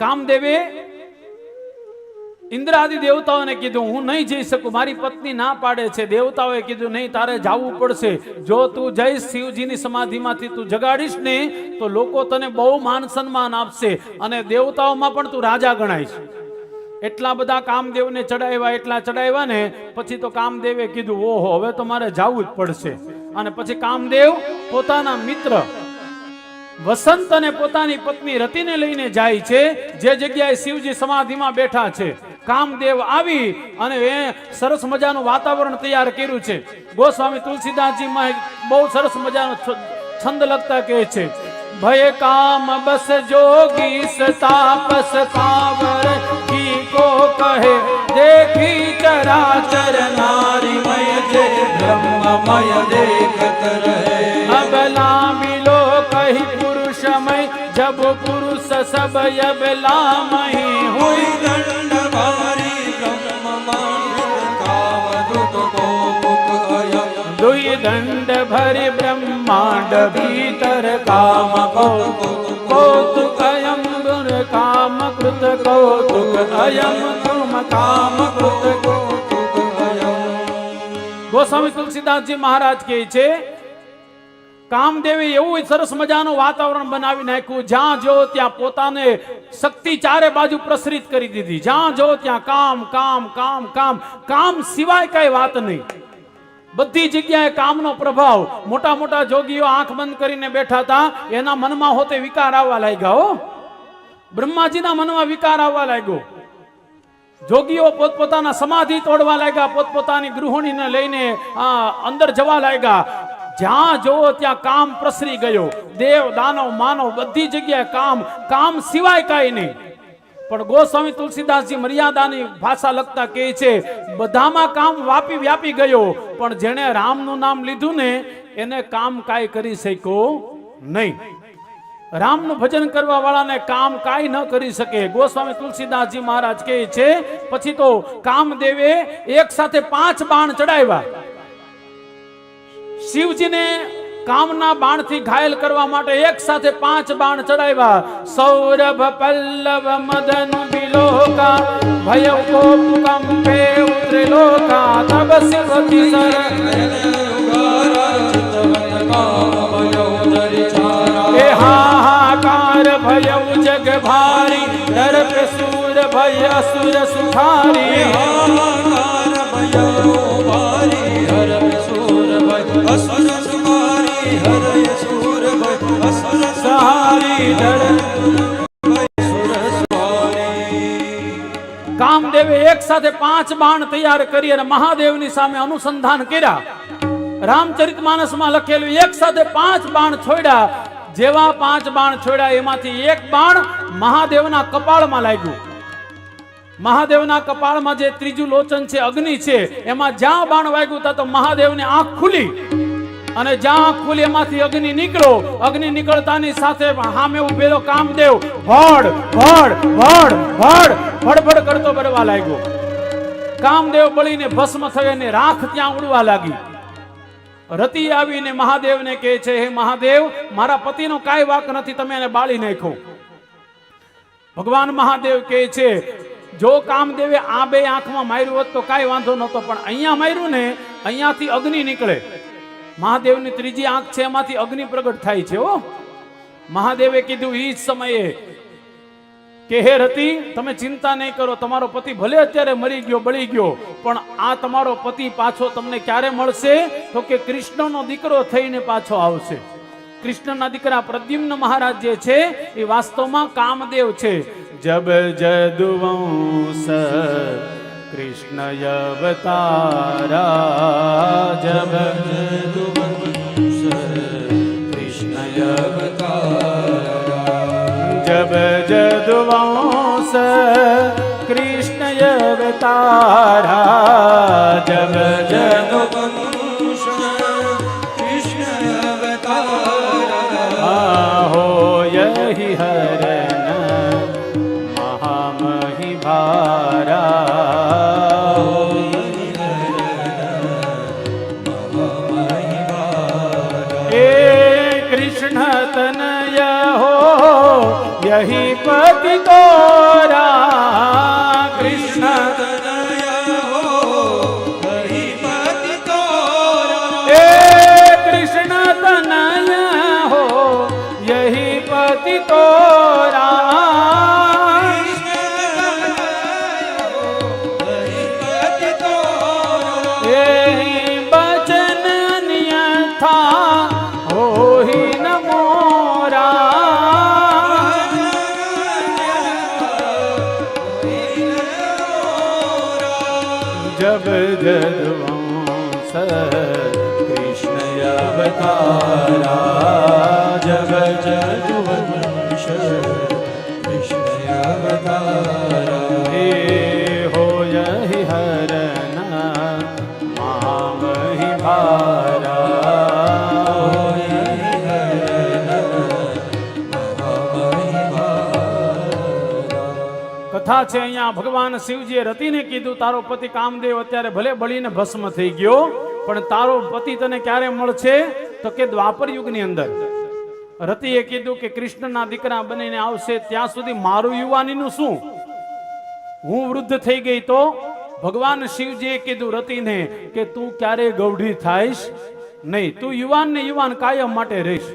કામદેવે ઇન્દ્રાદિ દેવતાઓને કીધું, હું નહીં જઈ શકું, મારી પત્ની ના પાડે છે. દેવતાઓએ કીધું, નહીં, તારે જવું પડશે. જો તું જઈશ શિવજીની સમાધિમાંથી, તું જગાડીશ ને, તો લોકો તને બહુ માન સન્માન આપશે અને દેવતાઓમાં પણ તું રાજા ગણાઈશ. એટલા બધા કામદેવને ચડાવ્યા એટલા ચડાવ્યા ને, પછી તો કામદેવે કીધું, ઓહો, હવે તો મારે જવું જ પડશે. અને પછી કામદેવ પોતાના મિત્ર વસંત અને પોતાની પત્ની રતિને લઈને જાય છે, જે જગ્યાએ શિવજી સમાધિમાં બેઠા છે. કામદેવ આવી અને એ સરસ મજાનું વાતાવરણ તૈયાર કર્યું છે. ગોસ્વામી તુલસીદાસજી માં બહુ સરસ મજાનો છંદ લગતા કહે છે, ભય કામ બસ જોગી સતાપસ પાવર કી કો કહે पुरुष सब यबला मही होई दंड भारी ब्रह्म मांड को दुई दंड भरि ब्रह्मांड भीतर काम को कौतुक अयम गुण काम कृत कौतुक अयम तुम काम कृत कौतुक अयम गोस्वामी तुलसीदास जी महाराज के छे કામદેવે એવું સરસ મજાનું વાતાવરણ બનાવી નાખ્યું. જ્યાં જો ત્યાં પોતાને શક્તિ ચારે બાજુ પ્રસરિત કરી દીધી. જ્યાં જો ત્યાં કામ કામ કામ કામ. કામ સિવાય કઈ વાત નહીં. બધી જગ્યાએ કામનો પ્રભાવ. મોટા મોટા જોગીઓ આંખ બંધ કરીને બેઠા હતા. એના મનમાં હોતે વિકાર આવવા લાગ્યા હો. બ્રહ્માજીના મનમાં વિકાર આવવા લાગ્યો. જોગીઓ પોતપોતાના સમાધિ તોડવા લાગ્યા. પોતપોતાની ગૃહિણીને લઈને અંદર જવા લાગ્યા. જ્યાં જોવો ત્યાં કામ પ્રસરી ગયો. દેવ, દાનવ, માનવ બધી જગ્યાએ કામ કામ સિવાય કાંઈ નહીં. પણ ગોસ્વામી તુલસીદાસજી મર્યાદાની ભાષા લખતા કહે છે, બધામાં કામ વાપી વ્યાપી ગયો, પણ જેણે રામનું નામ લીધું ને, એને કામ કાંઈ કરી શક્યો નહીં. રામનું ભજન કરવા વાળાને કામ કાંઈ ન કરી શકે. ગોસ્વામી તુલસીદાસજી મહારાજ કહે છે, પછી તો કામદેવે એક સાથે પાંચ બાણ ચડાવ્યા. શિવજીને કામના બાણથી ઘાયલ કરવા માટે એક સાથે પાંચ બાણ ચડાવ્યા. સૌરભ, પલ્લવ, મદન, બિલોકા ભય કંપે ઉત્રિલોકા તબ શિવતી સર. એ હાહાકાર ભયઉ જગ ભારી ડર પ્રસુર ભય અસુર સુખારી કામદેવે એક સાથે પાંચ બાણ તૈયાર કરી અને મહાદેવની સામે અનુસંધાન કર્યા. રામચરિત માનસમાં લખેલું એક સાથે પાંચ બાણ છોડ્યા. જેવા પાંચ બાણ છોડ્યા એમાંથી એક બાણ મહાદેવના કપાળમાં લાગ્યું. મહાદેવના કપાળમાં જે ત્રીજું લોચન છે, અગ્નિ છે, એમાં જ્યાં બાણ વાગ્યું ત્યાં તો મહાદેવની આંખ ખુલી. અને જ્યાં આંખ ખુલી અગ્નિ નીકળો, અગ્નિ નીકળતાની સાથે સામે ઉભેલો કામદેવ ભડ ભડ ભડ ભડ, ભડભડ કરતો બળવા લાગ્યો. કામદેવ બળીને ભસ્મ થયો અને રાખ ત્યાં ઉડવા લાગી. રતિ આવીને મહાદેવને કહે છે, હે મહાદેવ, મારા પતિનો કાંઈ વાક નથી, તમે એને બાળી નાખો ભગવાન મહાદેવ કહે છે, જો કામદેવે આ બે આંખમાં માર્યું હોત તો કાંઈ વાંધો નહોતો, પણ અહીંયા માર્યું ને, અહીંયાથી અગ્નિ નીકળે. મહાદેવની ત્રીજી આંખ છે, એમાંથી અગ્નિ પ્રગટ થાય છે, હો. મહાદેવે કીધું એ જ સમયે કે હે રતી, તમે ચિંતા નહીં કરો, તમારો પતિ ભલે અત્યારે મરી ગયો, બળી ગયો, પણ આ તમારો પતિ પાછો તમને ક્યારે મળશે? તો કે કૃષ્ણનો દીકરો થઈને પાછો આવશે. કૃષ્ણના દીકરા પ્રદ્યુમ્ન મહારાજ જે છે, એ વાસ્તવમાં કામદેવ છે. જબ જદુવંશ કૃષ્ણ અવતારા જબ કૃષ્ણ અવતારા જબ જદુવાંસ કૃષ્ણ અવતારા જબ જદ रही पति तोरा कृष्ण જદવંશ કૃષ્ણ અવતારા કથા છે અહીંયા. ભગવાન શિવજીએ રતિને કીધું, તારો પતિ કામદેવ અત્યારે ભલે બળીને ભસ્મ થઈ ગયો, પણ તારો પતિ તને ક્યારે મળશે? તો કે દ્વાપર યુગની અંદર. રતિએ કીધું કે કૃષ્ણના દીકરા બનીને આવશે, ત્યાં સુધી મારું યુવાનીનું શું? હું વૃદ્ધ થઈ ગઈ તો? ભગવાન શિવજીએ કીધું રતિને કે તું ક્યારે ગૌઢી થાઈશ? નહીં, તું યુવાન ને યુવાન કાયમ માટે રહીશ.